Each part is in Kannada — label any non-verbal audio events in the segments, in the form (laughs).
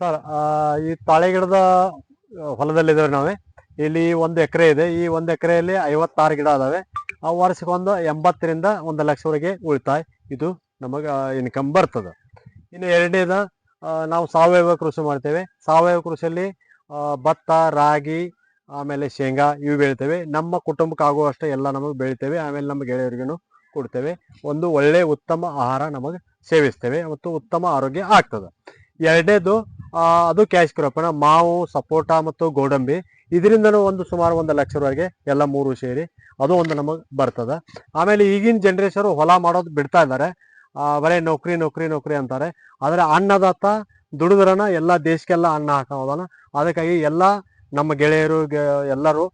ಸರ್ ಈ ತಾಳೆ ಗಿಡದ ಹೊಲದಲ್ಲಿದ್ದೇವೆ ನಾವೇ. ಇಲ್ಲಿ ಒಂದು ಎಕರೆ ಇದೆ. ಈ ಒಂದು ಎಕರೆಯಲ್ಲಿ ಐವತ್ತಾರು ಗಿಡ ಅದಾವೆ ಆ ವರ್ಷಕ್ಕೆ ಒಂದು ಎಂಬತ್ತರಿಂದ ಒಂದು ಲಕ್ಷವರೆಗೆ ಉಳಿತಾಯ. ಇದು ನಮಗೆ ಇನ್ಕಮ್ ಬರ್ತದೆ. ಇನ್ನು ಎರಡನೇದ ನಾವು ಸಾವಯವ ಕೃಷಿ ಮಾಡ್ತೇವೆ. ಸಾವಯವ ಕೃಷಿಯಲ್ಲಿ ಭತ್ತ, ರಾಗಿ, ಆಮೇಲೆ ಶೇಂಗಾ ಇವು ಬೆಳಿತೇವೆ. ನಮ್ಮ ಕುಟುಂಬಕ್ಕೆ ಆಗುವಷ್ಟು ಎಲ್ಲ ನಮಗೆ ಬೆಳಿತೇವೆ. ಆಮೇಲೆ ನಮ್ಮ ಗೆಳೆಯರಿಗೂ ಕೊಡ್ತೇವೆ. ಒಂದು ಒಳ್ಳೆ ಉತ್ತಮ ಆಹಾರ ನಮಗೆ ಸೇವಿಸ್ತೇವೆ. ಮತ್ತು ಉತ್ತಮ ಆರೋಗ್ಯ ಆಗ್ತದೆ. ಎರಡನೇದು ಅದು ಕ್ಯಾಶ್ ಕ್ರಾಪ್ ಮಾವು, ಸಪೋಟ ಮತ್ತು ಗೋಡಂಬಿ. ಇದರಿಂದನೂ ಒಂದು ಸುಮಾರು ಒಂದು ಲಕ್ಷವರೆಗೆ ಎಲ್ಲ ಮೂರು ಸೇರಿ ಅದು ಒಂದು ನಮಗೆ ಬರ್ತದೆ. ಆಮೇಲೆ ಈಗಿನ ಜನ್ರೇಷನ್ ಹೊಲ ಮಾಡೋದು ಬಿಡ್ತಾ ಇದ್ದಾರೆ. ಬರೇ ನೌಕರಿ ನೌಕರಿ ನೌಕರಿ ಅಂತಾರೆ. ಆದರೆ ಅನ್ನದಾತ ದುಡಿದ್ರನ ಎಲ್ಲ ದೇಶಕ್ಕೆಲ್ಲ ಅನ್ನ ಹಾಕೋದನ ಅದಕ್ಕಾಗಿ ಎಲ್ಲ ನಮ್ಮ ಗೆಳೆಯರು ಎಲ್ಲರೂ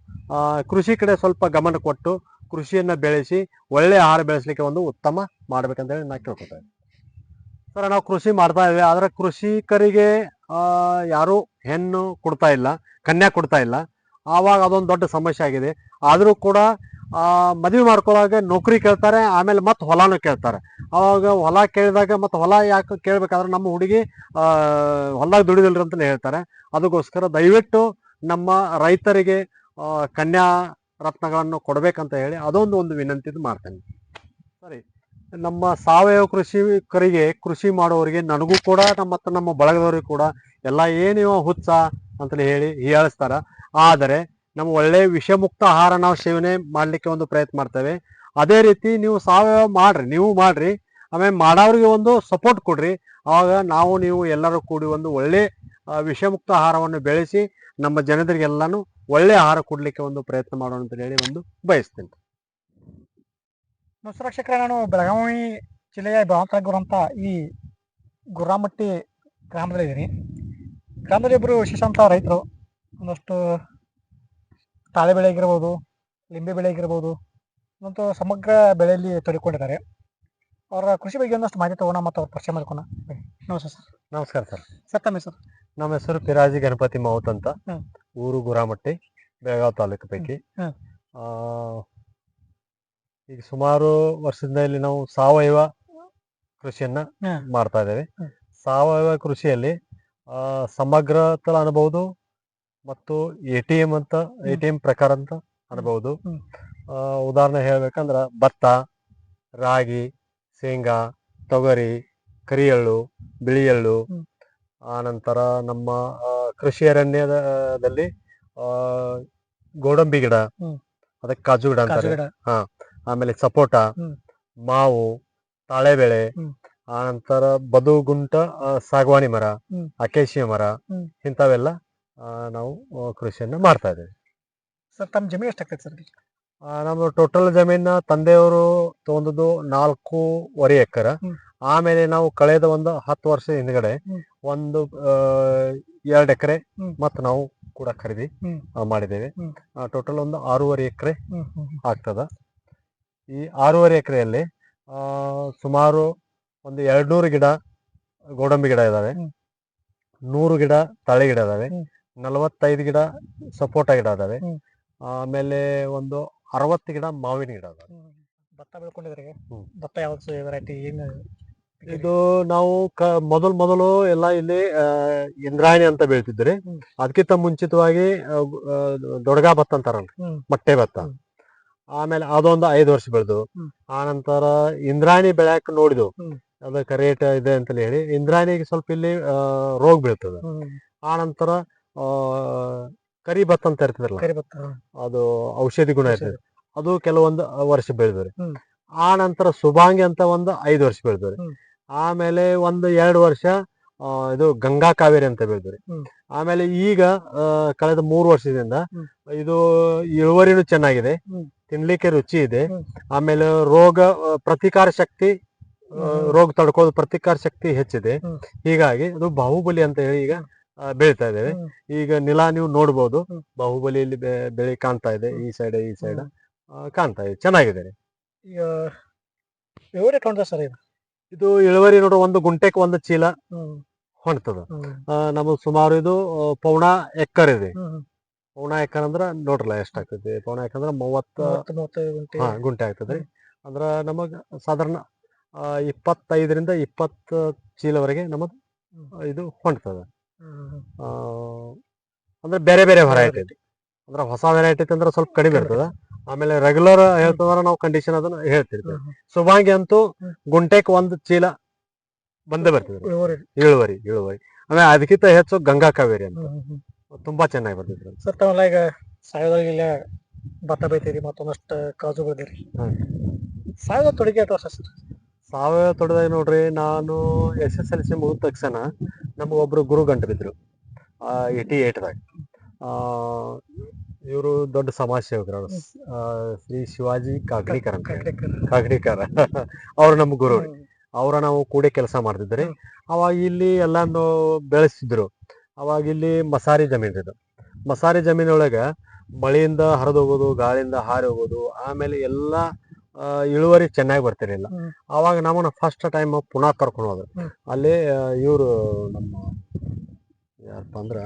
ಕೃಷಿ ಕಡೆ ಸ್ವಲ್ಪ ಗಮನ ಕೊಟ್ಟು ಕೃಷಿಯನ್ನು ಬೆಳೆಸಿ ಒಳ್ಳೆ ಆಹಾರ ಬೆಳೆಸಲಿಕ್ಕೆ ಒಂದು ಉತ್ತಮ ಮಾಡ್ಬೇಕಂತೇಳಿ ನಾ ಕೇಳ್ಕೊತೇವೆ ಸರ್, ನಾವು ಕೃಷಿ ಮಾಡ್ತಾ ಇದ್ದೇವೆ. ಆದರೆ ಕೃಷಿಕರಿಗೆ ಯಾರು ಹೆಣ್ಣು ಕೊಡ್ತಾ ಇಲ್ಲ, ಕನ್ಯಾ ಕೊಡ್ತಾ ಇಲ್ಲ. ಆವಾಗ ಅದೊಂದು ದೊಡ್ಡ ಸಮಸ್ಯೆ ಆಗಿದೆ. ಆದರೂ ಕೂಡ ಮದುವೆ ಮಾಡ್ಕೊಳ್ಳೋಕೆ ನೌಕರಿ ಕೇಳ್ತಾರೆ, ಆಮೇಲೆ ಮತ್ತೆ ಹೊಲನೂ ಕೇಳ್ತಾರೆ. ಆವಾಗ ಹೊಲ ಕೇಳಿದಾಗ ಮತ್ತೆ ಹೊಲ ಯಾಕೆ ಕೇಳಬೇಕಾದ್ರೆ ನಮ್ಮ ಹುಡುಗಿ ಹೊಲದಾಗ ದುಡಿದಿಲ್ರಿ ಅಂತಲೇ ಹೇಳ್ತಾರೆ. ಅದಕ್ಕೋಸ್ಕರ ದಯವಿಟ್ಟು ನಮ್ಮ ರೈತರಿಗೆ ಕನ್ಯಾ ರತ್ನಗಳನ್ನು ಕೊಡಬೇಕಂತ ಹೇಳಿ ಅದೊಂದು ಒಂದು ವಿನಂತಿದು ಮಾಡ್ತೇನೆ. ಸರಿ. ನಮ್ಮ ಸಾವಯವ ಕೃಷಿಕರಿಗೆ ಕೃಷಿ ಮಾಡೋರಿಗೆ ನನಗೂ ಕೂಡ ನಮ್ಮ ಹತ್ರ, ನಮ್ಮ ಬಳಗದವ್ರಿಗೆ ಕೂಡ ಎಲ್ಲ ಏನಿವ ಹುಚ್ಚ ಅಂತಲೇ ಹೇಳಿ ಹೇಳಿಸ್ತಾರ. ಆದರೆ ನಮ್ಮ ಒಳ್ಳೆ ವಿಷಮುಕ್ತ ಆಹಾರ ನಾವು ಸೇವನೆ ಮಾಡಲಿಕ್ಕೆ ಒಂದು ಪ್ರಯತ್ನ ಮಾಡ್ತೇವೆ. ಅದೇ ರೀತಿ ನೀವು ಸಾವಯವ ಮಾಡ್ರಿ, ನೀವು ಮಾಡ್ರಿ, ಆಮೇಲೆ ಮಾಡೋರಿಗೆ ಒಂದು ಸಪೋರ್ಟ್ ಕೊಡ್ರಿ. ಆವಾಗ ನಾವು, ನೀವು ಎಲ್ಲರೂ ಕೂಡಿ ಒಂದು ಒಳ್ಳೆ ವಿಷಮುಕ್ತ ಆಹಾರವನ್ನು ಬೆಳೆಸಿ ನಮ್ಮ ಜನರಿಗೆಲ್ಲಾನು ಒಳ್ಳೆ ಆಹಾರ ಕೊಡಲಿಕ್ಕೆ ಒಂದು ಪ್ರಯತ್ನ ಮಾಡೋಣ ಅಂತ ಹೇಳಿ ಒಂದು ಬಯಸ್ತೇನೆ. ನಮಸ್ಕಾರ ನಾನು ಬೆಳಗಾವಿ ಜಿಲ್ಲೆಯ ಬೆಳಗಾಂತಗುರಂತ ಈ ಗುರ್ರಾಮಟ್ಟಿ ಗ್ರಾಮದಲ್ಲಿ ಇದ್ದೀನಿ. ಗ್ರಾಮದಲ್ಲಿ ಇಬ್ಬರು ವಿಶೇಷಂತ ರೈತರು. ಒಂದಷ್ಟು ತಾಳೆ ಬೆಳೆ ಆಗಿರ್ಬೋದು ಲಿಂಬೆ ಬೆಳೆ ಆಗಿರ್ಬೋದು ಮತ್ತು ಸಮಗ್ರ ಬೆಳೆಯಲ್ಲಿ ತೊಡಕೊಂಡಿದ್ದಾರೆ. ಅವರ ಕೃಷಿ ಬಗ್ಗೆ ಒಂದಷ್ಟು ಮಾಹಿತಿ ತಗೋಣ ಮತ್ತು ಅವ್ರ ಪರಿಚಯ ಮಾಡ್ಕೋಣ. ನಮಸ್ತೆ ಸರ್. ನಮಸ್ಕಾರ ಸರ್. ಸರ್ ತಮ್ಮ ಹೆಸರು? ನಮ್ಮ ಹೆಸರು ಪಿರಾಜಿ ಗಣಪತಿ ಮಾವುತ್ ಅಂತ. ಊರು ಗುರಾಮಟ್ಟಿ ಬೆಳಗಾವಿ ತಾಲೂಕು ಪೈಕಿ. ಈಗ ಸುಮಾರು ವರ್ಷದಿಂದ ಇಲ್ಲಿ ನಾವು ಸಾವಯವ ಕೃಷಿಯನ್ನ ಮಾಡ್ತಾ ಇದ್ದೇವೆ. ಸಾವಯವ ಕೃಷಿಯಲ್ಲಿ ಆ, ಸಮಗ್ರ ತಳ ಅನ್ಬಹುದು ಮತ್ತು ಎ ಟಿ ಎಂ ಅಂತ ಎ ಟಿ ಎಂ ಪ್ರಕಾರ ಅಂತ ಅನ್ಬಹುದು ಹ್ಮ್. ಆ, ಉದಾಹರಣೆ ಹೇಳ್ಬೇಕಂದ್ರ ಭತ್ತ ರಾಗಿ ಶೇಂಗಾ ತೊಗರಿ ಕರಿ ಎಳ್ಳು ಬಿಳಿ ಎಳ್ಳು ಹ್ಮ್. ಆನಂತರ ನಮ್ಮ ಆ, ಕೃಷಿ ಅರಣ್ಯದಲ್ಲಿ ಆ, ಗೋಡಂಬಿ ಗಿಡ ಹ್ಮ್. ಅದಕ್ಕೆ ಕಾಜು ಗಿಡ ಕಾಜು ಅಂತಾರೆ ಗಿಡ ಆಮೇಲೆ ಸಪೋಟ ಮಾವು ತಾಳೆಬೇಳೆ. ಆನಂತರ ಬದುಗುಂಟ ಸಾಗವಾನಿ ಮರ. ಅಕೇಶಿಯ ಮರ. ಇಂಥವೆಲ್ಲ ನಾವು ಕೃಷಿಯನ್ನು ಮಾಡ್ತಾ ಇದ್ದೇವೆ ಸರ್ ತಮ್ಮ ಜಮೀನು ಎಷ್ಟಾಗ್ತೈತೆ ಸರ್ ಆ, ನಮ್ಮ ಟೋಟಲ್ ಜಮೀನ ತಂದೆಯವರು ತಗೊಂಡದ್ದು ನಾಲ್ಕೂವರೆ ಎಕರ. ಆಮೇಲೆ ನಾವು ಕಳೆದ ಒಂದು ಹತ್ತು ವರ್ಷ ಹಿಂದ್ಗಡೆ. ಒಂದು ಎರಡು ಎಕರೆ ಮತ್ ಮತ್ತು ನಾವು ಕೂಡ ಖರೀದಿ. ಮಾಡಿದ್ದೇವೆ ಟೋಟಲ್ ಒಂದು ಆರೂವರೆ ಎಕರೆ. ಆಗ್ತದ ಈ ಆರೂವರೆ ಎಕರೆಯಲ್ಲಿ ಸುಮಾರು ಒಂದು ಎರಡ್ನೂರು ಗಿಡ ಗೋಡಂಬಿ ಗಿಡ ಇದಾವೆ. ನೂರು ಗಿಡ ತಾಳೆ ಗಿಡ ಇದಾವೆ. ನಲವತ್ತೈದು ಗಿಡ ಸಪೋಟ ಗಿಡ ಇದಾವೆ ಆಮೇಲೆ ಒಂದು ಅರವತ್ತು ಗಿಡ ಮಾವಿನ ಗಿಡ ಇದಾವೆ. ಭತ್ತ ಬೆಳ್ಕೊಂಡಿದ್ರಿ. ಭತ್ತ ಯಾವ್ದು ವೆರೈಟಿ ಏನು ಇದು ನಾವು ಕ ಮೊದಲು ಮೊದಲು ಎಲ್ಲ ಇಲ್ಲಿ ಇಂದ್ರಾಯಣಿ ಅಂತ ಬೆಳಿತಿದ್ರಿ. ಅದಕ್ಕಿಂತ ಮುಂಚಿತವಾಗಿ ದೊಡಗಾ ಭತ್ತ ಅಂತಾರಲ್ರಿ. ಮೊಟ್ಟೆ ಭತ್ತ. ಆಮೇಲೆ ಅದೊಂದು ಐದು ವರ್ಷ ಬೆಳೆದು ಆ ನಂತರ ಇಂದ್ರಾಣಿ ಬೆಳ್ಯಾಕ ನೋಡಿದ್ವು. ಅದಕ್ಕೆ ರೇಟ್ ಇದೆ ಅಂತ ಹೇಳಿ. ಇಂದ್ರಾಣಿಗೆ ಸ್ವಲ್ಪ ಇಲ್ಲಿ ರೋಗ ಬೀಳ್ತದ. ಆ ಆನಂತರ ಆ, ಕರಿ ಭತ್ತ ಅಂತ ಇರ್ತದಲ್ಲ? ಅದು ಔಷಧಿ ಗುಣ ಇರ್ತದೆ. ಅದು ಕೆಲವೊಂದು ವರ್ಷ ಬೆಳೆದ್ರಿ. ಆ ನಂತರ ಸುಭಾಂಗಿ ಅಂತ ಒಂದು ಐದು ವರ್ಷ ಬೆಳೆದ್ರಿ ಆಮೇಲೆ ಒಂದು ಎರಡು ವರ್ಷ ಇದು ಗಂಗಾ ಕಾವೇರಿ ಅಂತ ಬೆಳೆದ್ರಿ ಆಮೇಲೆ ಈಗ ಕಳೆದ ಮೂರು ವರ್ಷದಿಂದ ಇದು ಇಳುವರಿನೂ ಚೆನ್ನಾಗಿದೆ. ತಿನ್ಲಿಕ್ಕೆ ರುಚಿ ಇದೆ. ಆಮೇಲೆ ರೋಗ ಪ್ರತಿಕಾರ ಶಕ್ತಿ ರೋಗ ತಡ್ಕೋದು ಪ್ರತಿಕಾರ ಶಕ್ತಿ ಹೆಚ್ಚಿದೆ. ಹೀಗಾಗಿ ಅದು ಬಾಹುಬಲಿ ಅಂತ ಹೇಳಿ ಈಗ ಬೆಳಿತಾ ಇದ್ದೇವೆ. ಈಗ ನಿಲ ನೀವು ನೋಡ್ಬೋದು. ಬಾಹುಬಲಿಯಲ್ಲಿ ಬೆಳೆ ಕಾಣ್ತಾ ಇದೆ. ಈ ಸೈಡ್ ಈ ಸೈಡ್ ಕಾಣ್ತಾ ಇದೆ. ಚೆನ್ನಾಗಿದೆ ಸರ್ ಇದು? ಇಳುವರಿ ನೋಡು ಒಂದು ಗುಂಟೆಕ್ ಒಂದು ಚೀಲ ಹೊಂಟದ ಹೊಣ್ತದ ನಮಗ್ ಸುಮಾರು ಇದು ಪೌಣ ಎಕ್ಕರ್ ಇದೆ. ಪೌಣ ಯಾಕಂದ್ರ ಅಂದ್ರ ನೋಡ್ರಲ್ಲ ಎಷ್ಟಾಗ್ತೈತಿ ಪೌಣ ಯಾಕಂದ್ರ ಅಂದ್ರ ಮೂವತ್ತ ಮೂವತ್ತು ಮೂವತ್ತೈದು ಗಂಟೆ ಹಾ ಗುಂಟೆ ಆಗ್ತದ್ರಿ ಅಂದ್ರ ನಮಗ ಸಾಧಾರಣ ಆ, ಇಪ್ಪತ್ತೈದರಿಂದ ಇಪ್ಪತ್ತು ಚೀಲವರೆಗೆ ನಮಗ್. ಇದು ಹೊಂಟದ ಹ್ಮ್. ಹ್ಮ್. ಆ, ಅಂದ್ರೆ ಬೇರೆ ಬೇರೆ ವೆರೈಟಿ ಅಂದ್ರೆ ಹೊಸ ವೆರೈಟಿ ಅಂದ್ರ ಸ್ವಲ್ಪ ಕಡಿಮೆ ಇರ್ತದ ಆಮೇಲೆ ರೆಗ್ಯುಲರ್ ಹೇಳ್ತಂದ್ರೆ ನಾವು ಕಂಡೀಷನ್ ಅದನ್ನ ಹೇಳ್ತಿರ್ತೀವಿ ಹ್ಮ್. ಸುಭಾಂಗಿ ಅಂತೂ ಹ್ಮ್. ಗುಂಟೆಕ್ ಒಂದ್ ಚೀಲ ಬಂದೇ ಬರ್ತದೆ ಇಳುವರಿ. ಇಳುವರಿ ಇಳುವರಿ ಆಮೇಲೆ ಅದಕ್ಕಿಂತ ಹೆಚ್ಚು ಗಂಗಾ ಕಾವೇರಿ ಅಂತ ಹ್ಮ್, ಹ್ಮ್, ಹ್ಮ್. ತುಂಬಾ ಚೆನ್ನಾಗಿ ಬರ್ತಿದ್ರು ಸರ್ ತಾವೆಲ್ಲ ಈಗ ಸಾಯೋದಾಗ ಇಲ್ಲೇ ಭತ್ತ ಬೈತೀರಿ ಮತ್ತೊಂದಷ್ಟು ಕಾಜು ಬೆಳೆದಿರಿ ಹ್ಮ್. ಸಾಯೋದ ತೊಡಗಿ ಅಥವಾ ಸರ್ ಸಾವಯವ ತೋಟದಾಗ ನೋಡ್ರಿ ನಾನು ಎಸ್ ಎಸ್ ಎಲ್ ಸಿ ಮುಗಿದ ತಕ್ಷಣ ನಮಗೊಬ್ರು ಗುರು ಗಂಟು ಬಿದ್ರು ಏಟಿ ಏಟ್ದಾಗ ಇವರು ದೊಡ್ಡ ಸಮಾಜ ಸೇವಕರು ಅವ್ರು. ಆ, ಶ್ರೀ ಶಿವಾಜಿ ಕಾಗಡಿಕರ್ ಅಂತ ಹೇಳಿ. ಕಾಗಡಿಕರ್ (laughs) ಅವ್ರು ನಮ್ಮ ಗುರು ಅವರ ನಾವು ಕೂಡಿ ಕೆಲಸ ಮಾಡ್ತಿದ್ರಿ. ಅವಾಗ ಇಲ್ಲಿ ಎಲ್ಲಾನು ಬೆಳೆಸ್ತಿದ್ರು ಅವಾಗ ಇಲ್ಲಿ ಮಸಾರಿ ಜಮೀನ್ ಇದು. ಮಸಾರಿ ಜಮೀನೊಳಗೆ ಮಳೆಯಿಂದ ಹರಿದೋಗೋದು ಗಾಳಿಯಿಂದ ಹಾರಿ ಹೋಗೋದು ಆಮೇಲೆ ಎಲ್ಲ ಇಳುವರಿ ಚೆನ್ನಾಗಿ ಬರ್ತಿರ್ಲಿಲ್ಲ. ಅವಾಗ ನಮ್ಮನ್ನ ಫಸ್ಟ್ ಟೈಮ್ ಪುನಃ ಕರ್ಕೊಂಡು ಹೋದ್ರು. ಅಲ್ಲಿ ಇವರು ನಮ್ಮ ಯಾರಪ್ಪ ಅಂದ್ರೆ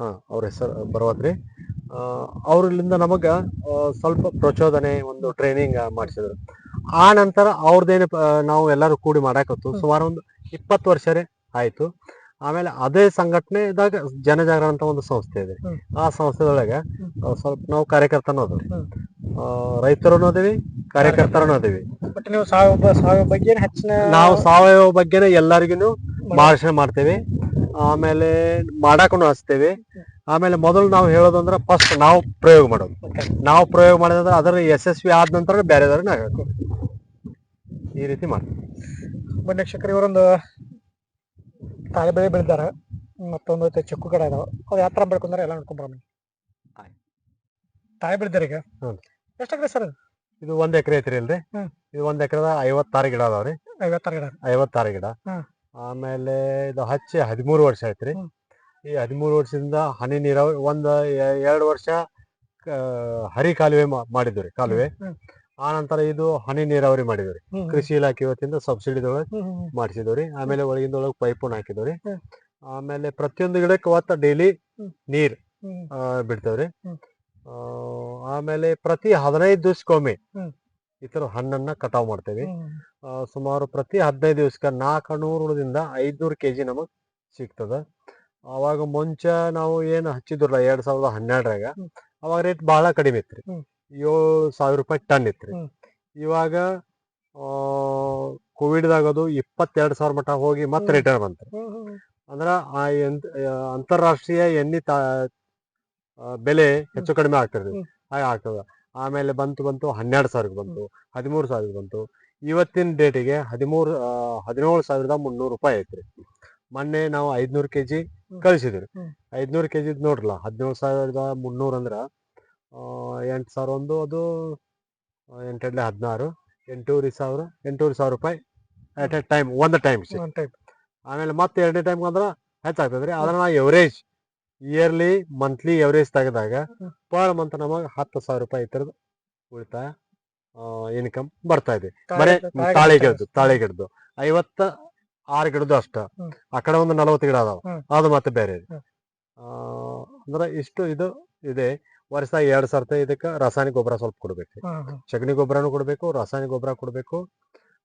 ಹಾ ಅವ್ರ ಹೆಸರು ಬರವತ್ರಿ ಅವ್ರಲ್ಲಿಂದ ನಮಗ ಸ್ವಲ್ಪ ಪ್ರಚೋದನೆ ಒಂದು ಟ್ರೈನಿಂಗ್ ಮಾಡಿಸಿದ್ರು. ಆ ನಂತರ ಅವ್ರದ್ದೇನು ನಾವು ಎಲ್ಲರೂ ಕೂಡಿ ಮಾಡಾಕತ್ತು. ಸುಮಾರು ಒಂದು ಇಪ್ಪತ್ತು ವರ್ಷರೇ ಆಯ್ತು. ಆಮೇಲೆ ಅದೇ ಸಂಘಟನೆ ಇದ್ದಾಗ ಜನಜಾಗರಣ ಅಂತ ಒಂದು ಸಂಸ್ಥೆ ಇದೆ. ಆ ಸಂಸ್ಥೆದೊಳಗೆ ಸ್ವಲ್ಪ ನಾವು ಕಾರ್ಯಕರ್ತನೂ ಹ್ಮ್. ರೈತರು ಅದೇವಿ ಕಾರ್ಯಕರ್ತರನು ಅದೇವಿ. ಬಟ್ ನೀವು ಸಾವಯವ ಸಾವಯವ ಬಗ್ಗೆ ಹೆಚ್ಚಿನ ನಾವು ಸಾವಯವ ಬಗ್ಗೆನೇ ಎಲ್ಲರಿಗೂ ಮಾರ್ಗದರ್ಶನ ಮಾಡ್ತೇವೆ. ಆಮೇಲೆ ಮಾಡಾಕನು ಹಚ್ತೇವೆ. ಆಮೇಲೆ ಮೊದಲು ನಾವು ಹೇಳೋದಂದ್ರೆ ಫಸ್ಟ್ ನಾವು ಪ್ರಯೋಗ ಮಾಡೋದು. ನಾವು ಪ್ರಯೋಗ ಮಾಡಿದ್ರೆ ಅದರ ಯಶಸ್ವಿ ಆದ ನಂತರ ಬೇರೆದವ್ರನ್ನ ಈ ರೀತಿ ಮಾಡ್ತೀವಿ. ವೀಕ್ಷಕರು ಇವರೊಂದು ತಾಳೆ ಬೆಳೆ ಬೆಳೆದಾರ ಮತ್ತೊಂದು ಐತೆ ಚಿಕ್ಕು ಕಡೆ ಇದಾವ. ಅವು ಯಾವ ಥರ ಬೆಳ್ಕೊಂಡ್ರೆ ಎಲ್ಲ ನೋಡ್ಕೊಂಡ್ ಬರೋಣ. ಆಯ್ತು. ತಾಳೆ ಬೆಳೆದಾರ ಈಗ ಎಷ್ಟು ಎಕರೆ ಸರ್ ಇದು ಒಂದ್ ಎಕರೆ ಐತ್ರಿ ಅಲ್ರಿ ಹ್ಮ್. ಇದು ಒಂದ್ ಎಕರೆದ ಐವತ್ತಾರು ಗಿಡ ಅದಾವ್ರಿ ಐವತ್ತಾರು ಗಿಡ. ಐವತ್ತಾರು ಗಿಡ. ಹ್ಮ್. ಆಮೇಲೆ ಇದು ಹಚ್ಚಿ ಹದಿಮೂರು ವರ್ಷ ಐತ್ರಿ. ಹ್ಮ್. ಈ ಹದಿಮೂರು ವರ್ಷದಿಂದ ಹನಿ ನೀರಾವರಿ ಒಂದ್ ಎ- ಎರಡು ವರ್ಷ ಹರಿ ಕಾಲುವೆ ಮಾಡಿದ್ವಿ ರೀ ಕಾಲುವೆ. ಹ್ಮ್. ಆ ನಂತರ ಇದು ಹನಿ ನೀರಾವರಿ ಮಾಡಿದ್ರಿ ಕೃಷಿ ಇಲಾಖೆ ಇವತ್ತಿಂದ ಸಬ್ಸಿಡಿದೊಳಗೆ. ಮಾಡಿಸಿದವ್ರಿ. ಆಮೇಲೆ ಒಳಗಿಂದೊಳಗೆ ಪೈಪುನ್ ಹಾಕಿದವ್ರಿ. ಹ್ಮ್. ಆಮೇಲೆ ಪ್ರತಿಯೊಂದು ಗಿಡಕ್ಕೆ ಒತ್ತ ಡೈಲಿ. ನೀರ್ ಬಿಡ್ತೇವ್ರಿ. ಆಮೇಲೆ ಪ್ರತಿ ಹದಿನೈದು ದಿವ್ಸಕ್ಕೊಮ್ಮೆ ಇತರ ಈ ತರ ಹಣ್ಣನ್ನ ಕಟಾವ್ ಮಾಡ್ತೇವೆ ಆ, ಸುಮಾರು ಪ್ರತಿ ಹದಿನೈದು ದಿವಸಕ್ಕೆ ನಾಲ್ಕನೂರದಿಂದ ಐದ್ನೂರು ಕೆ ಜಿ ನಮಗ್ ಸಿಗ್ತದ. ಅವಾಗ ಮುಂಚೆ ನಾವು ಏನು ಹಚ್ಚಿದ್ರಲ್ಲ ಎರಡ್ ಸಾವಿರದ ಹನ್ನೆರಡರಾಗ. ಅವಾಗ ರೇಟ್ ಬಹಳ ಕಡಿಮೆ ಇತ್ರಿ. ಏಳು ಸಾವಿರ ರೂಪಾಯಿ ಟನ್ ಇತ್ರಿ ಇವಾಗ ಕೋವಿಡ್ದಾಗ ಅದು ಇಪ್ಪತ್ತೆರಡು ಸಾವಿರ ಮಟ್ಟ ಹೋಗಿ ಮತ್ತೆ. ರಿಟರ್ನ್ ಬಂತು. ಅಂದ್ರ ಆ ಎಂತ- ಅಂತಾರಾಷ್ಟ್ರೀಯ ಎಣ್ಣೆ ಬೆಲೆ ಹೆಚ್ಚು ಕಡಿಮೆ ಆಗ್ತಿರ್ತದೆ ಹ್ಮ್. ಹಾಗೆ ಆಗ್ತದ ಆಮೇಲೆ ಬಂತು ಬಂತು ಹನ್ನೆರಡು ಸಾವಿರಕ್ಕೆ ಬಂತು ಹದಿಮೂರು ಸಾವಿರಕ್ಕೆ ಬಂತು ಇವತ್ತಿನ ಡೇಟಿಗೆ ಹದಿಮೂರು ಹದಿನೇಳು ಸಾವಿರದ ಮುನ್ನೂರು ರೂಪಾಯಿ ಐತ್ರಿ ಮೊನ್ನೆ ನಾವು ಐದ್ನೂರು ಕೆಜಿ. ಕಳಿಸಿದ್ರಿ. ಐದ್ನೂರು ಕೆ ಜಿ ನೋಡ್ರಲ್ಲ ಹದಿನೇಳು ಸಾವಿರದ ಮುನ್ನೂರು ಅಂದ್ರ ಎಂಟು ಸಾವಿರ ಒಂದು ಅದು ಎಂಟೆಡ್ಲೆ ಹದಿನಾರು ಎಂಟೂವರೆ ಸಾವಿರ ಎಂಟೂವರೆ ಸಾವಿರ ರೂಪಾಯಿ ಅಟ್ ಎ ಟೈಮ್ ಒಂದು ಟೈಮ್ type. ಆಮೇಲೆ ಮತ್ತೆ ಎರಡನೇ ಟೈಮ್ ಅಂದ್ರೆ ಹೆಚ್ಚಾಗ್ತದ್ರಿ ಅದನ್ನ ನಾವು ಎವರೇಜ್ ಇಯರ್ಲಿ ಮಂತ್ಲಿ ಎವರೇಜ್ ತೆಗೆದಾಗ. ಪರ್ ಮಂತ್ ನಮಗೆ ಹತ್ತು ಸಾವಿರ ರೂಪಾಯಿ ಈ ಥರದ್ದು ಉಳಿತಾಯ ಇನ್ಕಮ್ ಬರ್ತಾ ಇದೆ. ಬರೀ ತಾಳೆ ಗಿಡದ್ದು ತಾಳೆ ಗಿಡದ್ದು. ಐವತ್ತ ಆರು ಗಿಡದ್ದು ಅಷ್ಟ. ಆ ಕಡೆ ಒಂದು ನಲವತ್ತು ಗಿಡ ಅದಾವ. ಅದು ಮತ್ತೆ ಬೇರೆ ಆ, ಅಂದ್ರೆ ಇಷ್ಟು ಇದು ಇದೆ. ವರ್ಷದಾಗ ಎರಡ್ ಸರ್ತ ಇದಕ್ಕ ರಾಸಾಯನಿಕ ಗೊಬ್ಬರ ಸ್ವಲ್ಪ ಕೊಡ್ಬೇಕು. ಸಗಣಿ ಗೊಬ್ಬರನು ಕೊಡ್ಬೇಕು ರಾಸಾಯನಿಕ ಗೊಬ್ಬರ ಕೊಡ್ಬೇಕು.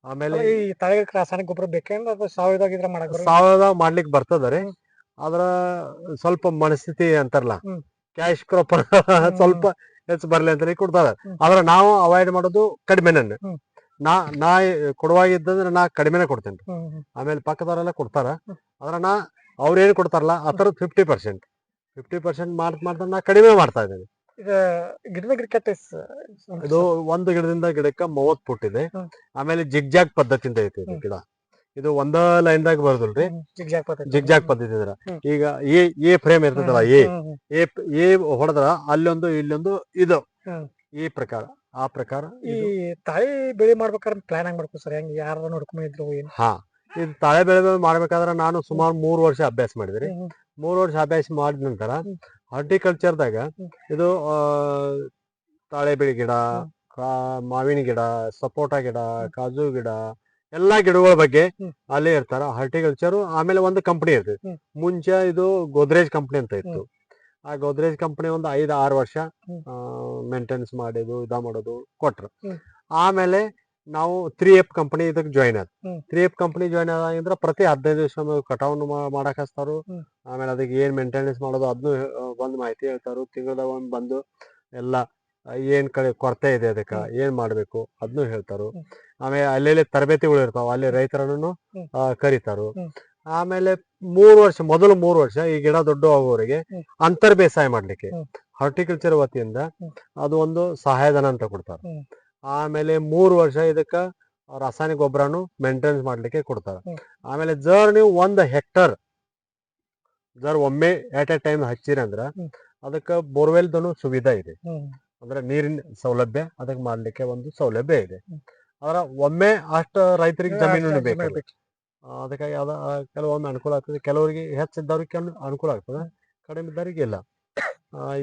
ಆಮೇಲೆ ಈ ತಳಿಗೆ ರಾಸಾಯನಿಕ ಗೊಬ್ಬರ ಬೇಕೇನ್ರ ಅದು ಸಾವಯವ ಇದ್ರ ಮಾಡಕ? ಸಾವಯವ ಮಾಡ್ಲಿಕ್ಕೆ ಬರ್ತದ ರೀ. ಅದ್ರ ಸ್ವಲ್ಪ ಮನಸ್ಥಿತಿ ಅಂತಾರಲ್ಲ ಕ್ಯಾಶ್ ಕ್ರಾಪ್ (laughs) ಸ್ವಲ್ಪ ಹೆಚ್ಚು ಬರ್ಲಿ ಅಂತ ಕೊಡ್ತಾರ. ಆದ್ರ ಆದ್ರೆ ನಾವು ಅವಾಯ್ಡ್ ಮಾಡೋದು ಕಡಿಮೆ ಹ್ಮ್. ನಾ ನಾ ಕೊಡುವಾಗಿದ್ದಂದ್ರೆ ನಾ ಕಡಿಮೆನೆ ಕೊಡ್ತೇನೆ. ಆಮೇಲೆ ಪಕ್ಕದವರೆಲ್ಲ ಕೊಡ್ತಾರ. ಆದ್ರ ಆದ್ರೆ ನಾ ಅವ್ರೇನ್ ಕೊಡ್ತಾರಲ್ಲ ಆ ಥರ ಫಿಫ್ಟಿ ಪರ್ಸೆಂಟ್ ಫಿಫ್ಟಿ ಪರ್ಸೆಂಟ್ ಮಾಡ್ತಾ ಮಾಡ್ತಾ ನಾ ಕಡಿಮೆ ಮಾಡ್ತಾ ಇದ್ದೇನೆ. ಈಗ ಗಿಡದ ಗಿಡಕ್ಕೆ ಇದು ಒಂದು ಗಿಡದಿಂದ ಗಿಡಕ್ಕೆ ಮೂವತ್ ಫುಟ್ ಇದೆ. ಆಮೇಲೆ ಜಿಗ್ಜಾಗ್ ಪದ್ಧತಿಯಿಂದ ಐತಿ ಇದು ಗಿಡ. ಇದು ಒಂದ ಲೈನ್ದಾಗ ಬರೋದಿಲ್ರಿ. ಜಿಗ್ಜಾಗ್ ಪದ್ಧತಿ. ಜಿಗ್ಜಾಗ್ ಪದ್ಧತಿ ಇದ್ರ. ಈಗ ಎ ಎ ಫ್ರೇಮ್ ಇರ್ತದಲ್ಲ ಎ ಎ ಎ ಹೊಡೆದ್ರ ಅಲ್ಲೊಂದು ಇಲ್ಲೊಂದು ಇದು. ಈ ಪ್ರಕಾರ ಆ ಪ್ರಕಾರ ಈ ಇದು. ತಾಳಿ ಬೆಳೆ ಮಾಡ್ಬೇಕಾದ್ರೆ ಪ್ಲಾನ್ ಹೆಂಗ್ ಮಾಡ್ಕೊ ಸರ್? ಹೆಂಗ್ ಯಾರು ನೋಡ್ಕೊಂಡಿದ್ರು ಏನ್? ಹಾ. ಇದು ತಾಳೆ ಬೆಳೆ ಮಾಡ್ಬೇಕಾದ್ರೆ ನಾನು ಸುಮಾರು ಮೂರು ವರ್ಷ ಅಭ್ಯಾಸ ಮಾಡಿದ್ರಿ. ಮೂರು ವರ್ಷ ಅಭ್ಯಾಸ ಮಾಡಿದ ನಂತರ. ಹಾರ್ಟಿಕಲ್ಚರ್ದಾಗ. ಇದು ಆ, ತಾಳೆ ಬೆಳೆ ಗಿಡ ಮಾವಿನ ಗಿಡ ಸಪೋಟ ಗಿಡ ಕಾಜು ಗಿಡ ಎಲ್ಲಾ ಗಿಡಗಳ ಬಗ್ಗೆ. ಅಲ್ಲೇ ಇರ್ತಾರ ಹಾರ್ಟಿಕಲ್ಚರ್ ಆಮೇಲೆ ಒಂದು ಕಂಪನಿ ಇರ್ತೈತಿ. ಮುಂಚೆ ಇದು ಗೋದ್ರೇಜ್ ಕಂಪನಿ ಅಂತ ಇತ್ತು. ಆ ಗೋದ್ರೇಜ್ ಕಂಪನಿ ಒಂದು ಐದು ಆರು ವರ್ಷ ಮೇಂಟೆನ್ಸ್ ಮೇಂಟೆನೆನ್ಸ್ ಮಾಡೋದು ಇದ ಮಾಡೋದು ಕೊಟ್ರು. ಆಮೇಲೆ ನಾವು ತ್ರೀ ಎಫ್ ಕಂಪನಿ ಇದಕ್ಕೆ ಜಾಯ್ನ್ ಆದ ಹ್ಮ್. ತ್ರೀ ಎಫ್ ಕಂಪನಿ ಜಾಯ್ನ್ ಆದ್ರೆ ಪ್ರತಿ ಹದಿನೈದು ದಿವಸ ಕಟಾವನ್ನು ಮಾಡಕ್ ಹಚ್ತಾರು ಹ್ಮ್. ಆಮೇಲೆ ಅದಕ್ಕೆ ಏನ್ ಮೇಂಟೆನೆನ್ಸ್ ಮಾಡೋದು ಅದನ್ನು ಬಂದು ಮಾಹಿತಿ ಹೇಳ್ತಾರು ತಿಂಗಳದಾಗ ಒಂದ್ ಬಂದು ಎಲ್ಲ ಆ, ಏನ್ ಕಡೆ ಕೊರತೆ ಇದೆ ಅದಕ್ಕೆ. ಏನ್ ಮಾಡ್ಬೇಕು ಅದನ್ನು ಹೇಳ್ತಾರು ಹ್ಮ್. ಆಮೇಲೆ ಅಲ್ಲೆಲ್ಲಿ ತರಬೇತಿಗಳು ಇರ್ತಾವ ಅಲ್ಲಿ ರೈತರನ್ನು ಹ್ಮ್. ಕರೀತಾರು ಹ್ಮ್. ಆಮೇಲೆ ಮೂರು ವರ್ಷ ಮೊದಲು ಮೂರು ವರ್ಷ ಈ ಗಿಡ ದೊಡ್ಡ ಆಗುವವರಿಗೆ ಹ್ಮ್. ಅಂತರ್ ಬೇಸಾಯ ಮಾಡ್ಲಿಕ್ಕೆ ಹ್ಮ್. ಹಾರ್ಟಿಕಲ್ಚರ್ ವತಿಯಿಂದ ಹ್ಮ್. ಅದು ಒಂದು ಸಹಾಯಧನ ಅಂತ ಕೊಡ್ತಾರೆ ಹ್ಮ್. ಆಮೇಲೆ ಮೂರು ವರ್ಷ ಇದಕ್ಕ ರಾಸಾಯನಿಕ ಗೊಬ್ಬರನು ಮೇಂಟೆನೆನ್ಸ್ ಮಾಡ್ಲಿಕ್ಕೆ ಕೊಡ್ತಾರೆ. ಆಮೇಲೆ ಜರ್ ನೀವು ಒಂದ್ ಹೆಕ್ಟರ್ ಜರ್ ಒಮ್ಮೆ ಎಟ್ ಎ ಟೈಮ್ ಹಚ್ಚಿರಿ ಅಂದ್ರ ಅದಕ್ಕ ಅದಕ್ಕ ಬೋರ್ವೆಲ್ದನು ಸುವಿಧಾ ಇದೆ. ಅಂದ್ರೆ ನೀರಿನ ಸೌಲಭ್ಯ ಅದಕ್ಕೆ ಮಾಡ್ಲಿಕ್ಕೆ ಒಂದು ಸೌಲಭ್ಯ ಇದೆ. ಅದ್ರ ಒಮ್ಮೆ ಅಷ್ಟ ರೈತರಿಗೆ ಜಮೀನು ಬೇಕು. ಅದಕ್ಕಾಗಿ ಕೆಲವೊಮ್ಮೆ ಅನುಕೂಲ ಆಗ್ತದೆ. ಕೆಲವರಿಗೆ ಹೆಚ್ಚಿದ್ದವ್ರಿಗೆ ಕೆಲ ಅನುಕೂಲ ಆಗ್ತದೆ. ಕಡಿಮೆ ಇದ್ದವ್ರಿಗೆ ಇಲ್ಲ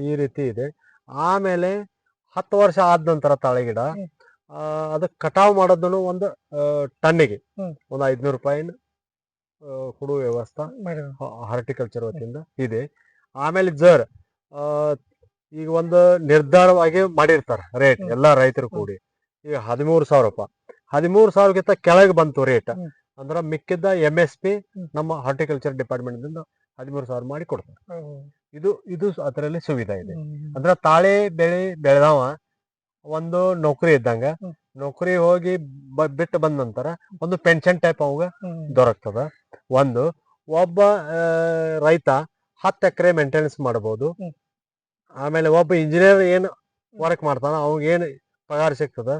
ಈ ರೀತಿ ಇದೆ. ಆಮೇಲೆ ಹತ್ತು ವರ್ಷ ಆದ ನಂತರ ತಾಳೆ ಗಿಡ ಅದಕ್ಕೆ ಕಟಾವ್ ಮಾಡೋದನ್ನು ಒಂದು ಟನ್ನಿಗೆ. ಒಂದು ಐದ್ನೂರು ರೂಪಾಯಿನ ಆ, ಕೊಡುವ ವ್ಯವಸ್ಥೆ ಹಾರ್ಟಿಕಲ್ಚರ್ ವತಿಯಿಂದ ಇದೆ. ಆಮೇಲೆ ಜರ್ ಆ, ಈಗ ಒಂದು ನಿರ್ಧಾರವಾಗಿ ಮಾಡಿರ್ತಾರೆ ರೇಟ್. ಎಲ್ಲಾ ರೈತರು ಕೂಡಿ. ಈಗ ಹದಿಮೂರು ಸಾವಿರ ರೂಪಾಯಿ. ಹದಿಮೂರು ಸಾವಿರಕ್ಕಿಂತ ಕೆಳಗೆ ಬಂತು ರೇಟ್ ಅಂದ್ರೆ ಮಿಕ್ಕಿದ್ದ ಎಂ ಎಸ್ ಪಿ ನಮ್ಮ ಹಾರ್ಟಿಕಲ್ಚರ್ ಡಿಪಾರ್ಟ್ಮೆಂಟ್ ದಿಂದ ಹದಿಮೂರು ಸಾವಿರ ಮಾಡಿ ಕೊಡ್ತಾರೆ. ಇದು ಇದು ಅದರಲ್ಲಿ ಸುವಿಧಾ ಇದೆ. ಅಂದ್ರ ತಾಳೆ ಬೆಳೆ ಬೆಳೆದವ ಒಂದು ನೌಕರಿ ಇದ್ದಂಗ. ನೌಕರಿ ಹೋಗಿ ಬಿಟ್ಟು ಬಂದ ನಂತರ ಒಂದು ಪೆನ್ಷನ್ ಟೈಪ್ ಅವಾಗ. ದೊರಕ್ತದ ಒಂದು ಒಬ್ಬ ರೈತ ಹತ್ತು ಎಕರೆ ಮೇಂಟೆನೆನ್ಸ್ ಮಾಡಬಹುದು ಆಮೇಲೆ ಒಬ್ಬ ಇಂಜಿನಿಯರ್ ಏನು ವರ್ಕ್ ಮಾಡ್ತಾನ ಅವಾಗ ಏನು ಪಗಾರ ಸಿಗ್ತದ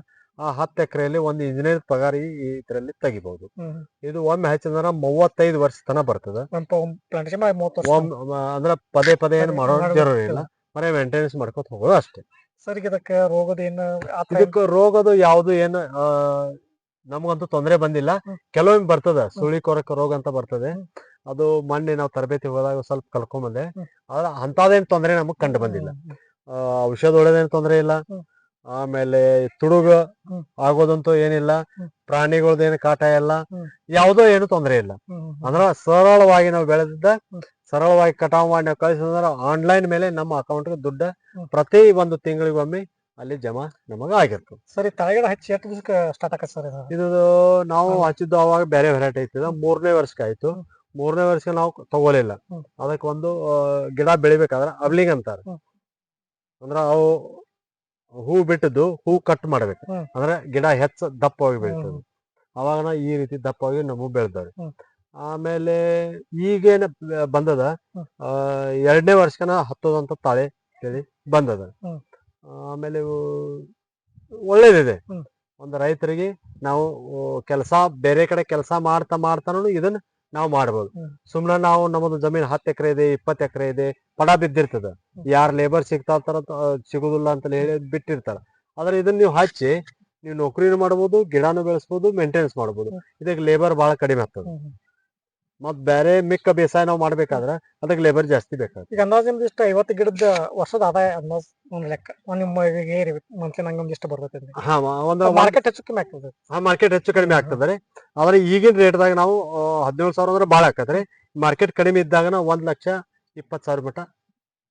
ಆ ಹತ್ತು ಎಕರೆಯಲ್ಲಿ ಒಂದು ಇಂಜಿನಿಯರ್ ಪಗಾರ ಈ ಇದರಲ್ಲಿ ತೆಗಿಬಹುದು ಇದು ಒಮ್ಮೆ ಹಚ್ಚಿದ್ರ ಮೂವತ್ತೈದು ವರ್ಷ ತನ ಬರ್ತದೆ. ಅಂದ್ರೆ ಪದೇ ಪದೇ ಏನು ಮಾಡೋ ಜರೂರಿ ಇಲ್ಲ. ಮನೆ ಮೇಂಟೆನೆನ್ಸ್ ಮಾಡ್ಕೊತ ಹೋಗೋದು ಅಷ್ಟೇ. ಸರಿ ಇದಕ್ಕೆ ರೋಗದ ಏನು ಇದಕ್ಕೆ ರೋಗದು ಯಾವುದು ಏನು ನಮಗಂತೂ ತೊಂದರೆ ಬಂದಿಲ್ಲ. ಕೆಲವೊಮ್ಮೆ ಬರ್ತದ ಸುಳಿ ಕೊರಕ ರೋಗ ಅಂತ ಬರ್ತದೆ. ಅದು ಮೊನ್ನೆ ನಾವು ತರಬೇತಿ ಹೋದಾಗ ಸ್ವಲ್ಪ ಕಲ್ಕೊಂಡ್ಬಂದೆ. ಆದ್ರೆ ಅಂತದೇನ್ ತೊಂದರೆ ನಮಗ್ ಕಂಡು ಬಂದಿಲ್ಲ. ಔಷಧ ಹೊಡೆದೇನು ತೊಂದರೆ ಇಲ್ಲ. ಆಮೇಲೆ ತುಡುಗ. ಆಗೋದಂತೂ ಏನಿಲ್ಲ ಪ್ರಾಣಿಗಳದೇನು ಕಾಟ ಇಲ್ಲ. ಯಾವುದೋ ಏನು ತೊಂದರೆ ಇಲ್ಲ. ಅಂದ್ರ ಸರಳವಾಗಿ ನಾವು ಬೆಳೆದಿದ್ದ ಸರಳವಾಗಿ ಕಟಾವು ಮಾಡಿ ನಾವು ಕಳಿಸಿದ್ರೆ ಆನ್ಲೈನ್ ಮೇಲೆ ನಮ್ಮ ಅಕೌಂಟ್ಗೆ ದುಡ್ಡು. ಪ್ರತಿ ಒಂದು ತಿಂಗಳಿಗೊಮ್ಮೆ ಅಲ್ಲಿ ಜಮಾ ನಮಗ ಆಗಿರ್ತದೆ ಸರಿ ತಳಗಡೆ ಹಚ್ಚಿ ಎಷ್ಟು ದಿವಸಕ್ಕೆ ಸ್ಟಾರ್ಟ್ ಆಗತ್ತೆ ಸರ್ ಇದು ನಾವು. ಹಚ್ಚಿದ್ದು ಅವಾಗ ಬೇರೆ ವೆರೈಟಿ ಐತಿದ ಮೂರನೇ ವರ್ಷಕ್ಕೆ ಆಯ್ತು ಮೂರನೇ ವರ್ಷಕ್ಕೆ ನಾವು ತಗೋಲಿಲ್ಲ. ಅದಕ್ಕೆ ಒಂದು ಗಿಡ ಬೆಳಿಬೇಕಾದ್ರೆ ಅಬ್ಲಿಂಗ್ ಅಂತಾರೆ ಅಂದ್ರ ಅವು ಹೂ ಬಿಟ್ಟದ್ದು ಹೂ ಕಟ್ ಮಾಡ್ಬೇಕು ಹ್ಮ್. ಅಂದ್ರೆ ಗಿಡ ಹೆಚ್ಚ ದಪ್ಪವಾಗಿ ಬೆಳಿತದೆ. ಅವಾಗ ಈ ರೀತಿ ದಪ್ಪವಾಗಿ ನಮಗೂ ಬೆಳೆದವ್ರಿ ಹ್ಮ್. ಆಮೇಲೆ ಈಗೇನ ಬಂದದ ಹ್ಮ್. ಎರಡನೇ ವರ್ಷಕನ ಹತ್ತೋದಂತ ತಾಳೆ ಹೇಳಿ ಬಂದದ ಹ್ಮ್. ಆಮೇಲೆ ಇವು ಒಳ್ಳೇದಿದೆ ಹ್ಮ್. ಒಂದು ರೈತರಿಗೆ ನಾವು ಕೆಲಸ ಬೇರೆ ಕಡೆ ಕೆಲಸ ಮಾಡ್ತಾ ಮಾಡ್ತಾನು ಇದನ್ನ ನಾವು ಮಾಡ್ಬೋದು ಸುಮ್ನ ನಾವು ನಮ್ಮದು ಜಮೀನ್ ಹತ್ತು ಎಕರೆ ಇದೆ ಇಪ್ಪತ್ತು ಎಕರೆ ಇದೆ ಪಡ ಬಿದ್ದಿರ್ತದ. ಯಾರ್ ಲೇಬರ್ ಸಿಗ್ತಾ ಸಿಗುದಿಲ್ಲ ಅಂತ ಹೇಳಿ ಬಿಟ್ಟಿರ್ತಾರ ಆದ್ರೆ ಇದನ್ನ ನೀವು ಹಚ್ಚಿ ನೀವು ನೌಕರಿನೂ ಮಾಡ್ಬೋದು ಗಿಡನೂ ಬೆಳೆಸ್ಬೋದು ಮೇಂಟೆನೆನ್ಸ್ ಮಾಡ್ಬೋದು. ಇದಕ್ಕೆ ಲೇಬರ್ ಬಹಳ ಕಡಿಮೆ ಆಗ್ತದ. ಮತ್ ಬೇರೆ ಮಿಕ್ಕ ಬೇಸಾಯ ನಾವು ಮಾಡ್ಬೇಕಾದ್ರ ಅದಕ್ಕೆ ಲೇಬರ್ ಜಾಸ್ತಿ ಬೇಕಾಗ್ತದೆ ಈಗ ಅಂದಾಜ್ ನಿಮ್ದು ಇಷ್ಟ ಐವತ್ತು ಗಿಡದ ವರ್ಷದ ಆದಾಯ ಅಂದಾಜ್ ಒಂದ್ ಲೆಕ್ಕ. ಒಂದ್ ನಿಮ್ಮ ಏರಿ ಮಂತ್ಲಿ ನಂಗೆ ಒಂದಿಷ್ಟು ಬರ್ತೈತೆ ಹಾ ಮ- ಒಂದು ಮಾರ್ಕೆಟ್ ಹೆಚ್ಚು ಕಮ್ಮಿ ಆಗ್ತದೆ. ಮಾರ್ಕೆಟ್ ಹೆಚ್ಚು ಕಡಿಮೆ ಆಗ್ತದ್ರಿ ಆದ್ರೆ ಈಗಿನ ರೇಟ್ದಾಗ ನಾವು ಹದಿನೇಳು ಸಾವಿರ ಅಂದ್ರೆ ಭಾಳ ಆಕತ್ರಿ ಮಾರ್ಕೆಟ್ ಕಡಿಮೆ ಇದ್ದಾಗ ನಾವು ಒಂದ್ ಲಕ್ಷ ಇಪ್ಪತ್ತು ಸಾವಿರ ಮಟ್ಟ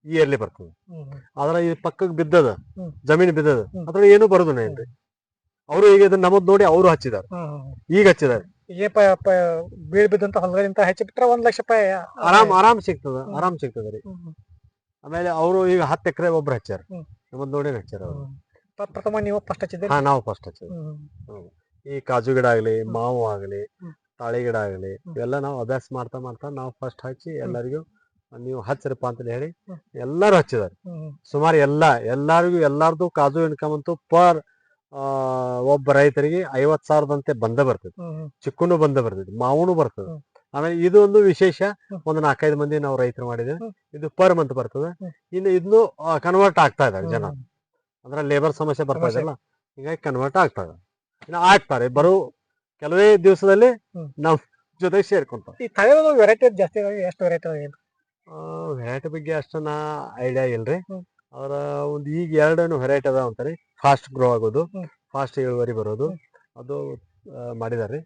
ಇಯರ್ಲಿ ಬರ್ತದೆ. ಹ್ಮ್. ಹ್ಮ್. ಆದ್ರೆ ಈ ಪಕ್ಕಕ್ಕೆ ಬಿದ್ದದ ಜಮೀನ್ ಜಮೀನು ಬಿದ್ದದ ಅದ್ರ ಅದ್ರಲ್ಲಿ ಏನು ಬರೋದಿಲ್ಲ ಏನ್ರಿ? ಅವರು ಈಗ ಇದನ್ನ ನಮದ್ ನೋಡಿ ಅವರು ಹಚ್ಚಿದಾರೆ. ಹ್ಮ್. ಹ್ಮ್. ಈಗ ಹಚ್ಚಿದಾರೆ. ಈಗ ಪ ಪ ಬೀಳ್ ಬಿದ್ದಂತ ಹೊಲಗಳಿಂದ ಹೆಚ್ಚು ಬಿಟ್ರೆ ಒಂದ್ ಲಕ್ಷ ರೂಪಾಯಿ ಆರಾಮ್ ಆರಾಮ್ ಸಿಗ್ತದ ಹ್ಮ್. ಆರಾಮ್ ಸಿಗ್ತದ ರೀ ಹ್ಮ್. ಹ್ಮ್. ಆಮೇಲೆ ಅವರು ಈಗ ಹತ್ತು ಎಕರೆ ಒಬ್ರು ಹಚ್ಚಾರ ಹ್ಮ್. ನಮ್ಮದ್ ನೋಡಿ ಹಚ್ಚಾರ ಅವ್ರು. ಪ್ರಥಮ ನೀವು ಫಸ್ಟ್ ಹಚ್ಚಿದ್ದೀರಿ ಹಾ ನಾವು ಫಸ್ಟ್ ಹಚ್ಚಿದ್ವಿ ಹ್ಮ್. ಈ ಕಾಜು ಗಿಡ ಆಗ್ಲಿ. ಮಾವು ಆಗ್ಲಿ ಹ್ಮ್. ತಾಳಿ ಗಿಡ ಆಗ್ಲಿ ಹ್ಮ್. ಇವೆಲ್ಲ ನಾವು ಅಭ್ಯಾಸ ಮಾಡ್ತಾ ಮಾಡ್ತಾ ನಾವು ಫಸ್ಟ್ ಹಚ್ಚಿ ಎಲ್ಲರಿಗೂ ನೀವು ಹಚ್ಚರಪ್ಪ ಅಂತ ಹೇಳಿ ಹ್ಮ್. ಎಲ್ಲಾರು ಹಚ್ಚಿದಾರೆ ಹ್ಮ್. ಸುಮಾರು ಎಲ್ಲ ಎಲ್ಲಾರಿಗೂ ಎಲ್ಲಾರ್ದು ಕಾಜು ಇನ್ಕಮ್ ಅಂತೂ ಪರ್ ಒಬ್ಬ ರೈತರಿಗೆ ಐವತ್ ಸಾವಿರದಂತೆ ಬಂದ ಬರ್ತದೆ. ಚಿಕ್ಕನು ಬಂದ ಬರ್ತದೆ ಮಾವುನು ಬರ್ತದೆ. ಆಮೇಲೆ ಇದು ಒಂದು ವಿಶೇಷ. ಒಂದು ನಾಲ್ಕೈದು ಮಂದಿ ನಾವು ರೈತರು ಮಾಡಿದ್ವಿ ಇದು ಪರ್ ಮಂತ್ ಬರ್ತದೆ. ಇನ್ನು ಇದನ್ನು ಕನ್ವರ್ಟ್ ಆಗ್ತಾ ಇದ್ದಾರೆ ಜನ. ಅಂದ್ರ ಲೇಬರ್ ಸಮಸ್ಯೆ ಬರ್ತಾ. ಇದೆಯಲ್ಲ ಹೀಗಾಗಿ ಕನ್ವರ್ಟ್ ಆಗ್ತದೆ ಇನ್ನು ಆಗ್ತಾರೆ ಬರೋ ಕೆಲವೇ ದಿವಸದಲ್ಲಿ. ನಾವು ಜೊತೆ ಸೇರ್ಕೊಂತಾರೆ. ಈ ತಳಿಗಳು ವೆರೈಟಿ ಜಾಸ್ತಿ ಎಷ್ಟು ವೆರೈಟಿ ವೆರೈಟಿ ಬಗ್ಗೆ ಅಷ್ಟು ನಾ ಐಡಿಯಾ ಇಲ್ರಿ. ಅವ್ರ ಒಂದು ಈಗ ಎರಡೇನು ವೆರೈಟಿ ಅದಾವ ಅಂತಾರೆ ಫಾಸ್ಟ್ ಗ್ರೋ ಆಗೋದು ಫಾಸ್ಟ್ ಇಳುವರಿ ಬರೋದು ಅದು ಮಾಡಿದಾರೆ.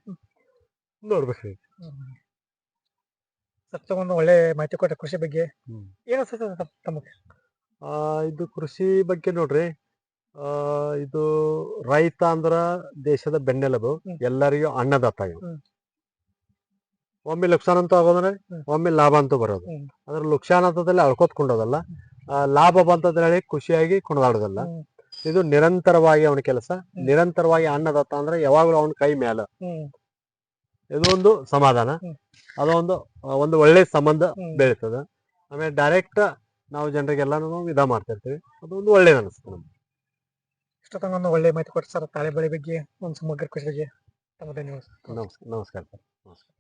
ನೋಡ್ಬೇಕು ಸರ್ ತಗೊಂಡು ಒಳ್ಳೆ ಮಾಹಿತಿ ಕೊಟ್ಟ ಕೃಷಿ ಬಗ್ಗೆ. ಏನು ತಮಗೆ? ಇದು ಕೃಷಿ ಬಗ್ಗೆ ನೋಡ್ರಿ. ಆ, ಇದು ರೈತ ಅಂದ್ರ ದೇಶದ ಬೆನ್ನೆಲುಬು ಎಲ್ಲರಿಗೂ ಅನ್ನದಾತ ಇವು. ಒಮ್ಮೆ ಲುಕ್ಸಾನ್ ಅಂತೂ ಆಗೋದ್ರೆ. ಒಮ್ಮೆ ಲಾಭ ಅಂತೂ ಬರೋದು. ಅದ್ರ ಲುಕ್ಸಾನ್ ಅಂತದಲ್ಲಿ ಅಳ್ಕೋತ್ಕೊಂಡೋದಲ್ಲ ಲಾಭ ಬಂತಂದ್ರೆ ಹೇಳಿ ಖುಷಿಯಾಗಿ ಕುಣಿದಾಡೋದಲ್ಲ ಇದು ನಿರಂತರವಾಗಿ ಅವನ ಕೆಲಸ ನಿರಂತರವಾಗಿ ಅನ್ನದಾತ ಅಂದ್ರೆ ಯಾವಾಗ್ಲೂ ಅವನ ಕೈ ಹ್ಮ್. ಇದು ಒಂದು ಸಮಾಧಾನ. ಅದೊಂದು ಒಂದು ಒಳ್ಳೆ ಸಂಬಂಧ ಬೆಳೀತದೆ. ಆಮೇಲೆ ಡೈರೆಕ್ಟ್ ನಾವು ಜನರಿಗೆಲ್ಲಾನು ಇದ ಮಾಡ್ತಿರ್ತೀವಿ. ಅದೊಂದು ಒಳ್ಳೇದು ಅನಿಸ್ತದೆ ನಮ್ಗೆ. ಇಷ್ಟೊತ್ತಂಗ ಒಂದು ಒಳ್ಳೆ ಮಾಹಿತಿ ಕೊಟ್ಟು ಸರ್. ತಾಳೆ ಬೆಳೆ ಬಗ್ಗೆ ಒಂದು ಸಮಗ್ರ ಕೃಷಿ ಬಗ್ಗೆ. ತಮ್ಮ ಧನ್ಯವಾದ. ನಮಸ್ಕಾರ ನಮಸ್ಕಾರ ನಮಸ್ಕಾರ.